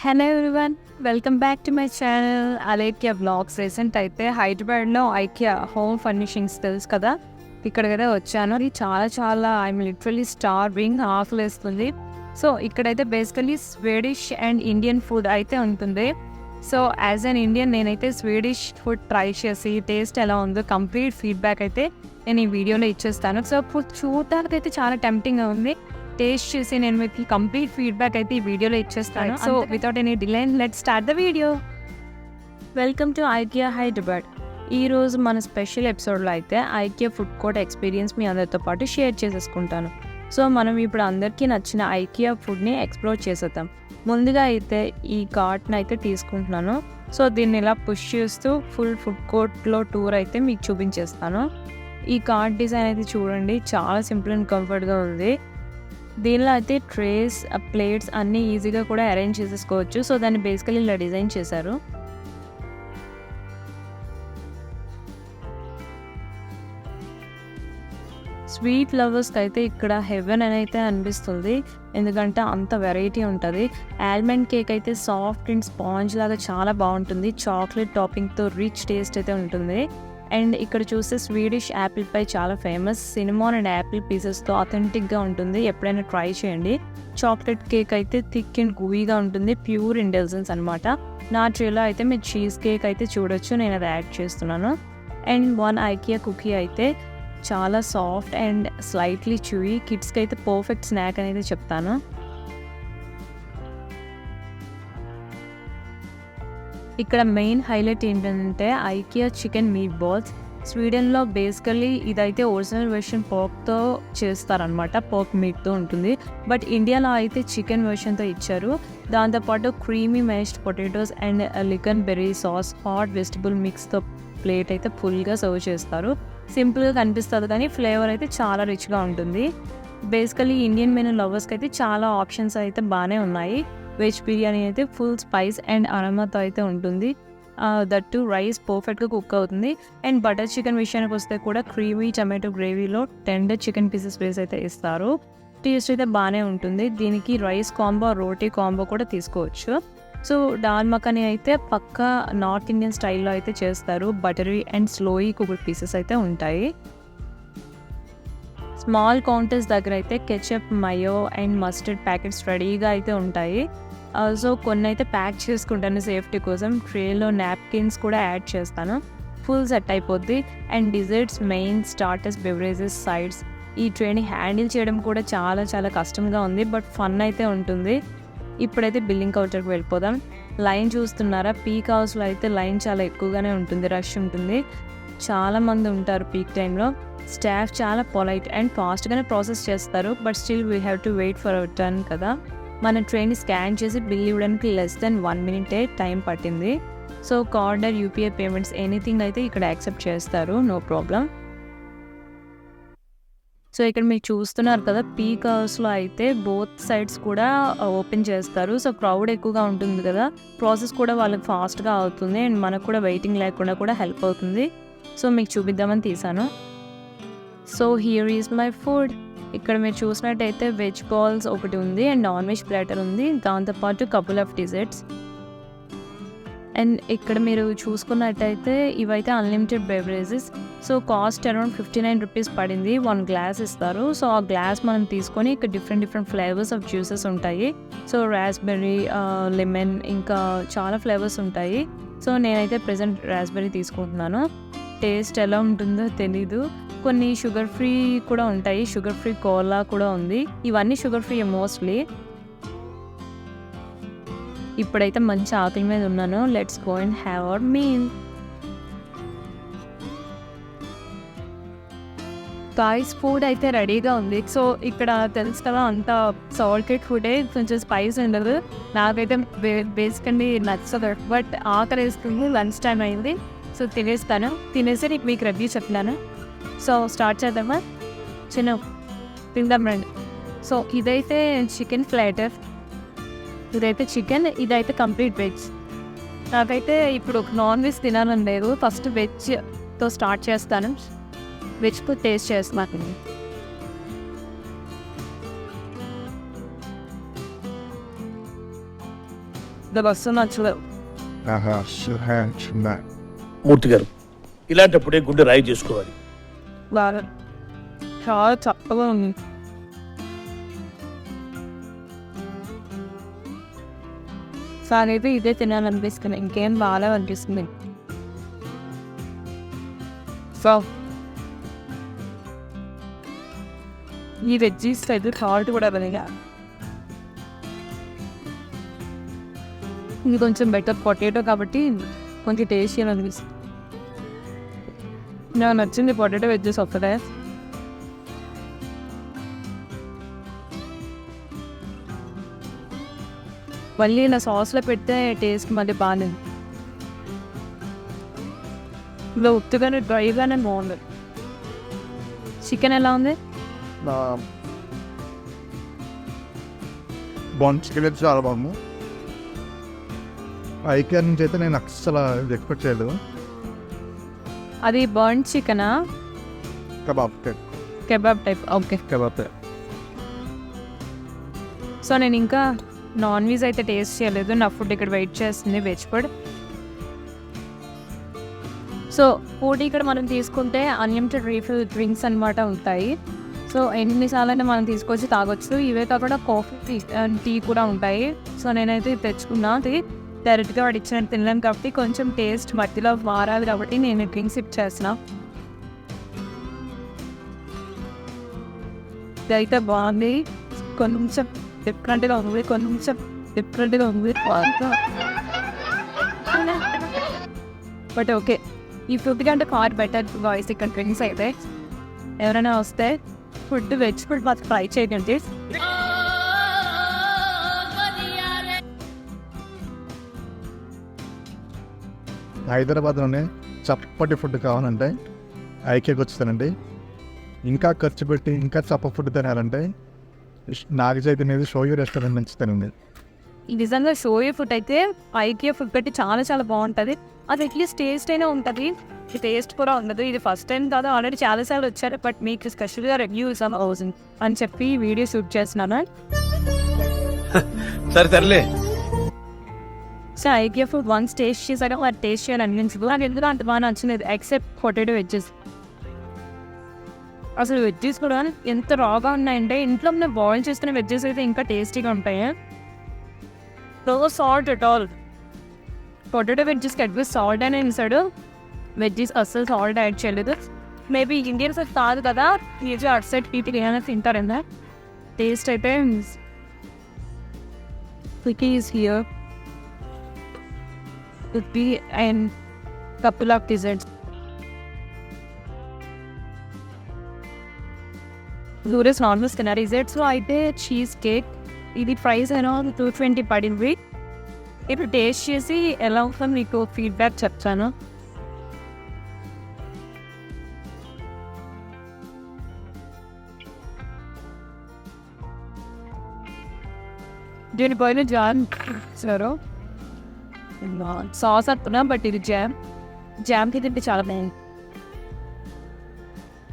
Hello everyone welcome back to my channel Alekhya blogs recent అయితే హైదరాబాద్లో ఐక్య home furnishings తెలుసు కదా. ఇక్కడ కదా వచ్చాను. ఇది చాలా చాలా ఐఎమ్ లిటరలీ స్టార్వింగ్ వేస్తుంది సో ఇక్కడైతే basically Swedish and Indian food అయితే ఉంటుంది. సో యాజ్ అన్ ఇండియన్ నేనైతే స్వీడిష్ ఫుడ్ ట్రై చేసి టేస్ట్ ఎలా ఉందో కంప్లీట్ ఫీడ్బ్యాక్ అయితే నేను ఈ వీడియోలో ఇచ్చేస్తాను. సో ఫుడ్ అయితే చాలా టెంప్టింగ్గా ఉంది. టేస్ట్ చేసి నేను మీకు కంప్లీట్ ఫీడ్బ్యాక్ అయితే ఈ వీడియోలో ఇచ్చేస్తాను. So without any delay let start the video welcome to IKEA Hyderabad ఈ రోజు మన స్పెషల్ ఎపిసోడ్లో అయితే ఐకియా ఫుడ్ కోర్ట్ ఎక్స్పీరియన్స్ మీ అందరితో పాటు షేర్ చేసేసుకుంటాను. సో మనం ఇప్పుడు అందరికీ నచ్చిన ఐకియా ఫుడ్ని ఎక్స్ప్లోర్ చేసేద్దాం. ముందుగా అయితే ఈ కార్ట్ని అయితే తీసుకుంటున్నాను. సో దీన్ని ఇలా పుష్ చేస్తూ ఫుల్ ఫుడ్ కోర్ట్లో టూర్ అయితే మీకు చూపించేస్తాను. ఈ కార్ట్ డిజైన్ అయితే చూడండి చాలా సింపుల్ అండ్ కంఫర్ట్గా ఉంది. దీనిలో అయితే ట్రేస్ ప్లేట్స్ అన్నీ ఈజీగా కూడా అరేంజ్ చేసేసుకోవచ్చు. సో దాన్ని బేసికలీ ఇలా డిజైన్ చేశారు. స్వీట్ లవర్స్కి అయితే ఇక్కడ హెవెన్ అని అయితే అనిపిస్తుంది. ఎందుకంటే అంత వెరైటీ ఉంటుంది. ఆల్మండ్ కేక్ అయితే సాఫ్ట్ అండ్ స్పాంజ్ లాగా చాలా బాగుంటుంది. చాక్లెట్ టాపింగ్తో రిచ్ టేస్ట్ అయితే ఉంటుంది. అండ్ ఇక్కడ చూస్తే స్వీడిష్ యాపిల్ పై చాలా ఫేమస్ సినిమాన్ అండ్ యాపిల్ పీసెస్తో అథెంటిక్గా ఉంటుంది. ఎప్పుడైనా ట్రై చేయండి. చాక్లెట్ కేక్ అయితే థిక్ అండ్ గూవీగా ఉంటుంది. ప్యూర్ ఇంటెలిజెన్స్ అనమాట నా ట్రేలో అయితే మీరు చీజ్ కేక్ అయితే చూడొచ్చు. నేను అది యాడ్ చేస్తున్నాను. అండ్ వన్ ఐకియా కుకీ అయితే చాలా సాఫ్ట్ అండ్ స్లైట్లీ చూయి కిడ్స్కి అయితే పర్ఫెక్ట్ స్నాక్ అనేది చెప్తాను. ఇక్కడ మెయిన్ హైలైట్ ఏంటంటే ఐకియా చికెన్ మీట్ బాల్స్ స్వీడన్లో బేసికలీ ఇదైతే ఒరిజినల్ వెర్షన్ పోర్క్తో చేస్తారనమాట పోర్క్ మీట్తో ఉంటుంది. బట్ ఇండియాలో అయితే చికెన్ వెర్షన్తో ఇచ్చారు. దాంతోపాటు creamy mashed potatoes and lingonberry sauce hot vegetable మిక్స్తో plate అయితే ఫుల్గా సర్వ్ చేస్తారు. సింపుల్గా కనిపిస్తుంది కానీ ఫ్లేవర్ అయితే చాలా రిచ్గా ఉంటుంది. బేసికలీ ఇండియన్ మెనూ లవర్స్కి అయితే చాలా ఆప్షన్స్ అయితే బాగానే ఉన్నాయి. వెజ్ బిర్యానీ అయితే ఫుల్ స్పైస్ అండ్ అరమతో అయితే ఉంటుంది. దట్ టు రైస్ పర్ఫెక్ట్గా కుక్ అవుతుంది. అండ్ బటర్ చికెన్ విషయానికి వస్తే కూడా క్రీమీ టమాటో గ్రేవీలో టెండర్ చికెన్ పీసెస్ వేసి అయితే ఇస్తారు. టేస్ట్ అయితే బాగానే ఉంటుంది. దీనికి రైస్ కాంబో రోటీ కాంబో కూడా తీసుకోవచ్చు. సో దాల్ మఖానీ అయితే పక్కా నార్త్ ఇండియన్ స్టైల్లో అయితే చేస్తారు. Buttery and slowly cooked pieces అయితే ఉంటాయి. స్మాల్ కౌంటర్స్ దగ్గర అయితే ketchup mayo and mustard packets రెడీగా అయితే ఉంటాయి. సో కొన్ని అయితే ప్యాక్ చేసుకుంటాను సేఫ్టీ కోసం. ట్రేలో నాప్కిన్స్ కూడా యాడ్ చేస్తాను. ఫుల్ సెట్ అయిపోద్ది. And desserts main starters beverages sides. ఈ ట్రేని హ్యాండిల్ చేయడం కూడా చాలా చాలా కష్టంగా ఉంది. బట్ ఫన్ అయితే ఉంటుంది. ఇప్పుడైతే బిల్లింగ్ కౌంటర్కి వెళ్ళిపోదాం. లైన్ చూస్తున్నారా? పీక్ హౌస్లో అయితే లైన్ చాలా ఎక్కువగానే ఉంటుంది. రష్ ఉంటుంది. చాలామంది ఉంటారు పీక్ టైంలో. స్టాఫ్ చాలా పొలైట్ అండ్ ఫాస్ట్గానే ప్రాసెస్ చేస్తారు. But still we have to wait for our turn కదా. మన ట్రైన్ స్కాన్ చేసి బిల్ ఇవ్వడానికి లెస్ దెన్ వన్ మినిటే టైం పట్టింది. So card or UPI payments anything అయితే ఇక్కడ యాక్సెప్ట్ చేస్తారు. నో ప్రాబ్లం సో ఇక్కడ మీరు చూస్తున్నారు కదా పీక్ అవర్స్లో అయితే బోత్ సైడ్స్ కూడా uh, ఓపెన్ చేస్తారు. సో క్రౌడ్ ఎక్కువగా ఉంటుంది కదా ప్రాసెస్ కూడా వాళ్ళకి ఫాస్ట్గా అవుతుంది. అండ్ మనకు కూడా వెయిటింగ్ లేకుండా కూడా హెల్ప్ అవుతుంది. సో మీకు చూపిద్దామని తీసాను. So here is my food ఇక్కడ మీరు చూసినట్టయితే వెజ్ బాల్స్ ఒకటి ఉంది అండ్ నాన్ వెజ్ ప్లేటర్ ఉంది. దాంతోపాటు కపుల్ ఆఫ్ డిజర్ట్స్ అండ్ ఇక్కడ మీరు చూసుకున్నట్టయితే ఇవైతే unlimited beverages so cost around fifty nine rupees పడింది. వన్ గ్లాస్ ఇస్తారు. సో ఆ గ్లాస్ మనం తీసుకొని ఇక్కడ different different flavours of juices ఉంటాయి. సో రాస్బెర్రీ లెమన్ ఇంకా చాలా ఫ్లేవర్స్ ఉంటాయి. సో నేనైతే ప్రజెంట్ రాస్బెర్రీ తీసుకుంటున్నాను. టేస్ట్ ఎలా ఉంటుందో తెలీదు. కొన్ని షుగర్ ఫ్రీ కూడా ఉంటాయి. షుగర్ ఫ్రీ కోలా కూడా ఉంది. ఇవన్నీ షుగర్ ఫ్రీ మోస్ట్లీ ఇప్పుడైతే మంచి ఆకలి మీద ఉన్నాను. Let's go and have our meal guys food అయితే రెడీగా ఉంది. సో ఇక్కడ తెలుసు కదా అంత సాల్టెడ్ ఫుడే కొంచెం స్పైస్ ఉండదు. నాకైతే బేసికండి నచ్చదు. బట్ ఆకలి వేస్తుంది లంచ్ టైం అయింది. సో తినేస్తాను. తినేసి నీకు మీకు రివ్యూ చెప్తాను సో స్టార్ట్ చేద్దామా? చిన్న తిందాం రండి సో ఇదైతే చికెన్ ఫ్లైటర్ ఇదైతే చికెన్ ఇదైతే కంప్లీట్ వెజ్. నాకైతే ఇప్పుడు నాన్ వెజ్ తినాలని లేదు. ఫస్ట్ వెజ్తో స్టార్ట్ చేస్తాను. వెజ్తో టేస్ట్ చేస్తున్నాను మూర్తి గారు ఇలాంటప్పుడే గుండె రాయి చేసుకోవాలి. చాలా చక్కగా ఉంది సార్ అయితే ఇదే తినాలనిపిస్తుంది ఇంకేం బాగా అనిపిస్తుంది సో ఈ వెజ్జీస్ అయితే సాల్ట్ కూడా బలిగా ఇది కొంచెం బెటర్ పొటాటో కాబట్టి కొంచెం టేస్టీ అని అనిపిస్తుంది నాకు నచ్చింది పొటాటో వెజ్జెస్ ఒక్కటే మళ్ళీ నా సాస్లో పెడితే టేస్ట్ మళ్ళీ బాగాలేదు ఇలా ఉత్తుగానే డ్రైగానే బాగుంది. చికెన్ ఎలా ఉంది? బాగుంది చికెన్ అయితే చాలా బాగుంది. ఐకే నుంచి అయితే నేను అస్సలు ఎక్స్పెక్ట్ చేయలేదు. అది బర్న్ చికెనా? Kebab type. Kebab type okay. Kebab type. So నేను ఇంకా నాన్ వెజ్ అయితే టేస్ట్ చేయలేదు. నా ఫుడ్ ఇక్కడ వెయిట్ చేస్తుంది వెజ్ ఫుడ్ సో ఫుడ్ ఇక్కడ మనం తీసుకుంటే అన్లిమిటెడ్ రీఫిల్ డ్రింక్స్ అనమాట ఉంటాయి. సో ఎన్నిసార్లైనా మనం తీసుకొచ్చి తాగొచ్చు. ఇవే కాకుండా కాఫీ టీ కూడా ఉంటాయి. సో నేనైతే తెచ్చుకున్నా. డైరెక్ట్గా వాడు ఇచ్చిన తినలేం కాబట్టి కొంచెం టేస్ట్ మట్టిలో మారాలి కాబట్టి నేను డ్రింక్స్ సిప్ చేసిన ఇదైతే బాగుంది. కొంచెం డిఫరెంట్గా ఉంది. కొంచెం డిఫరెంట్గా ఉంది. But okay. ఈ ఫుడ్ కంటే ఫార్ బెటర్ వాయిస్ ఇక్కడ డ్రింక్స్ అయితే. ఎవరైనా వస్తే ఫుడ్ వెజ్ ఫుడ్ మాత్రం ట్రై చేయండి. హైదరాబాద్లోనే చప్పటి ఫుడ్ కావాలంటే ఐకేకి వచ్చేసానండి. ఇంకా ఖర్చు పెట్టి ఇంకా చప్ప ఫుడ్ తినాలంటే నాగ చైతన్య షోయూ రెస్టారెంట్ నుంచి తినండి. నిజంగా షోయే ఫుడ్ అయితే ఐకే ఫుడ్ పెట్టి చాలా చాలా బాగుంటుంది. అది అట్లీస్ట్ టేస్ట్ అయినా ఉంటుంది. ఈ టేస్ట్ కూడా ఉండదు. ఇది ఫస్ట్ టైం కాదు. ఆల్రెడీ చాలాసార్లు వచ్చారు. బట్ మీకు స్పెషల్గా రివ్యూ ఇస్తాం అవుతుంది అని చెప్పి వీడియో షూట్ చేస్తున్నాను. సరే సర్లే. So IKEA food once taste చేశాక అది టేస్ట్ చేయాలి అనిపించదు నాకు ఎందుకు అంత బాగా నచ్చలేదు ఎక్సెప్ట్ పొటాటో వెజ్జెస్ అసలు వెజ్జెస్ కూడా ఎంత రాగా ఉన్నాయంటే ఇంట్లో మనం బాయిల్ చేస్తున్న వెజ్జెస్ అయితే ఇంకా టేస్టీగా ఉంటాయి. No salt at all potato వెజ్జెస్కి advice salt అనే ఇస్తాడు. వెజ్జెస్ అస్సలు సాల్ట్ యాడ్ చేయలేదు. మేబీ ఇండియన్స్ అది కాదు కదా ఈజీ అట్ సైడ్ పీపుల్ ఏమైనా తింటారందా? టేస్ట్ అయితే quickie is here would be and couple of desserts. దూరేస్ నాన్ వెజ్ తిన్నారు డిజర్ట్స్ అయితే చీజ్ కేక్ ఇది ప్రైస్ అరౌండ్ టూ ట్వంటీ పడింది ఇప్పుడు టేస్ట్ చేసి ఎలా ఉంటుందో మీకు ఫీడ్బ్యాక్ చెప్తాను దీనిపైన జాన్ ఇచ్చారు సాస్ అనుకున్నా బట్ ఇది జామ్ జామ్కి తింటే చాలా బాగుంది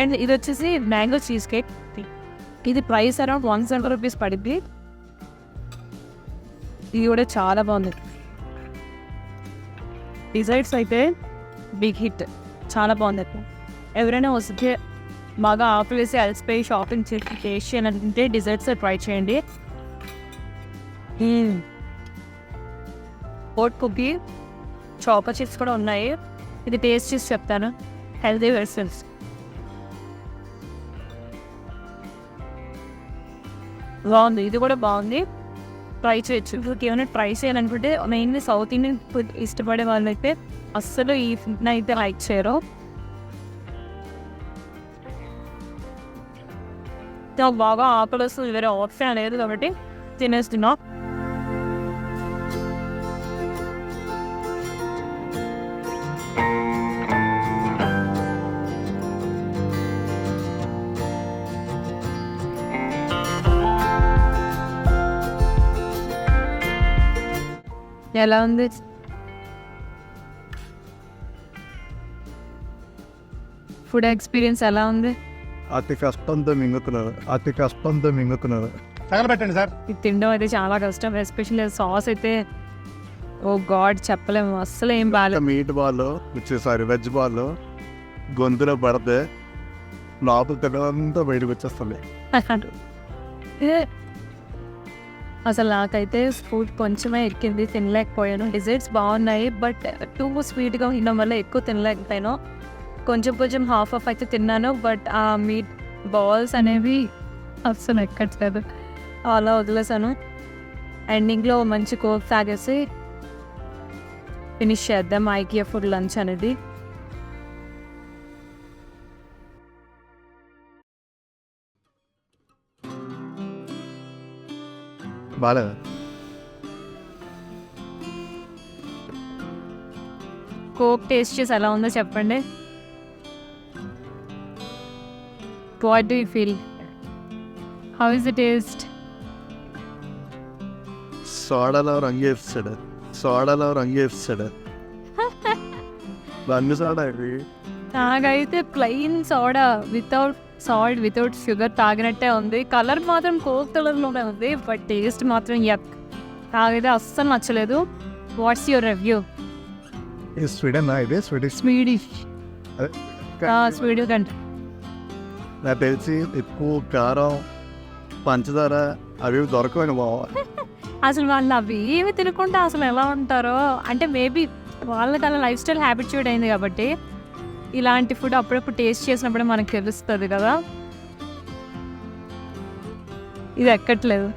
అండ్ ఇది వచ్చేసి మ్యాంగో చీజ్ కేక్ ఇది price around one seventy rupees పడింది. ఇది కూడా చాలా బాగుంది. డిజైట్స్ అయితే బిగ్ హిట్ చాలా బాగుంది ఎవరైనా వస్తే బాగా ఆఫర్ వేసి అలసిపోయి షాపింగ్ చేసి టేస్ట్ చేయాలంటే డిజర్ట్స్ ట్రై చేయండి. Hmm. ఓట్ కుకీ చాపర్ చిప్స్ కూడా ఉన్నాయి. ఇది టేస్ట్ చేసి చెప్తాను. హెల్తీ వెర్సన్స్ బాగుంది. ఇది కూడా బాగుంది. ట్రై చేయొచ్చు. ఇప్పుడు ఏమైనా ట్రై చేయాలనుకుంటే మెయిన్లీ సౌత్ ఇండియన్ ఫుడ్ ఇష్టపడే అయితే అస్సలు ఈ ఫుడ్ని అయితే లైక్ చేయరు. నాకు బాగా ఆకలి వస్తుంది. వేరే ఆప్షన్ లేదు కాబట్టి తినేస్తున్నా. ఎలా ఉంది? ఫుడ్ ఎక్స్పీరియన్స్ ఎలా ఉంది? అతి కష్టంతో మింగుతున్నారు అతి కష్టంతో మింగుతున్నారు తగలబెట్టండి సార్. ఇది తినడం అయితే చాలా కష్టం ఎస్పెషల్లీ సాస్ అయితే ఓ గాడ్ చెప్పలేము అస్సలు ఏం బాగాలేదు meat ball sorry veg ball గొంతులో పడితే లోపల తినంతా బయటకు వచ్చేస్తుంది అసలు నాకైతే ఫుడ్ కొంచెమే ఎక్కింది తినలేకపోయాను. డిజర్ట్స్ బాగున్నాయి బట్ టూ స్వీట్గా ఉండడం వల్ల ఎక్కువ తినలేకపోయాను. కొంచెం కొంచెం హాఫ్ ఆఫ్ అయితే తిన్నాను బట్ ఆ మీట్ బాల్స్ అనేవి అస్సలు ఎక్కట్లేదు. అలా వదిలేసాను ఎండింగ్లో మంచి కోక్ తాగేసి ఫినిష్ చేద్దాం ఐకియా ఫుడ్ లంచ్ అనేది. బాగాలేదు కోక్ టేస్ట్ చేసి ఎలా ఉందో చెప్పండి. What do you feel how is the taste సోడాలో రంగేస్తాడు సోడాలో రంగేస్తాడు రంగు సోడా నాకైతే plain soda without salt without sugar తాగినట్టే ఉంది. కలర్ మాత్రం కోక్ కలర్లోనే ఉంది బట్ టేస్ట్ మాత్రం యక్. నాకైతే అస్సలు నచ్చలేదు. వాట్స్ యువర్ రివ్యూ స్వీడన్ ఇది? స్వీడిష్? స్వీడిష్. అదే స్వీడ్ కంటే నాకు తెలిసి ఎక్కువ కారం పంచదార అవి దొరకవని బావ. అసలు వాళ్ళు అవి ఏమి తినకుండా అసలు ఎలా ఉంటారో అంటే మేబీ వాళ్ళకి అలా లైఫ్ స్టైల్ హ్యాబిట్యూడ్ అయింది కాబట్టి ఇలాంటి ఫుడ్ అప్పుడప్పుడు టేస్ట్ చేసినప్పుడే మనకు తెలుస్తుంది కదా. ఇది ఎక్కట్లేదు.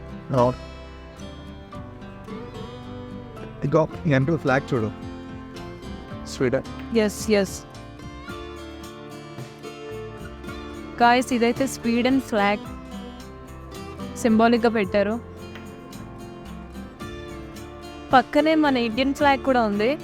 ఎంటూ ఫ్లాగ్ చూడు. స్వీడన్ ఎస్ ఎస్ గాయస్ ఇదైతే స్వీడన్ ఫ్లాగ్ సింబాలిక్గా పెట్టారు. పక్కనే మన ఇండియన్ ఫ్లాగ్ కూడా ఉంది.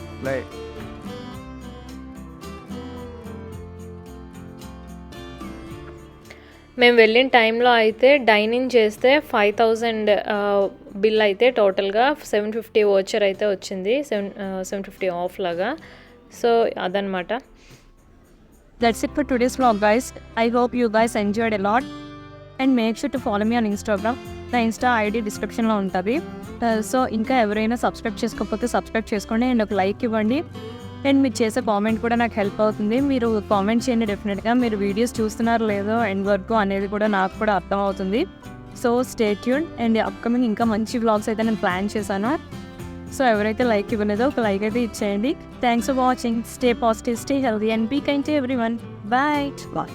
మేము వెళ్ళిన టైంలో అయితే డైనింగ్ చేస్తే ఫైవ్ థౌజండ్ బిల్ అయితే టోటల్గా సెవెన్ ఫిఫ్టీ ఓచర్ అయితే వచ్చింది. సెవెన్ సెవెన్ ఫిఫ్టీ ఆఫ్ లాగా. సో అదనమాట that's it for today's vlog guys I hope you guys enjoyed a lot and make sure to follow me on Instagram నా Insta ID డిస్క్రిప్షన్లో ఉంటుంది. So ఇంకా ఎవరైనా subscribe చేసుకోకపోతే సబ్స్క్రైబ్ చేసుకోండి. And ఒక లైక్ ఇవ్వండి. అండ్ మీరు చేసే కామెంట్ కూడా నాకు హెల్ప్ అవుతుంది. మీరు కామెంట్ చేయండి డెఫినెట్గా. మీరు వీడియోస్ చూస్తున్నారో లేదో ఎండ్ వరకు అనేది కూడా నాకు కూడా అర్థమవుతుంది సో స్టేట్యూన్ అండ్ అప్కమింగ్ ఇంకా మంచి వ్లాగ్స్ అయితే నేను ప్లాన్ చేశాను. సో ఎవరైతే లైక్ ఇవ్వలేదో ఒక లైక్ అయితే ఇచ్చేయండి. Thanks for watching. Stay positive stay healthy and be kind to everyone bye. Bye.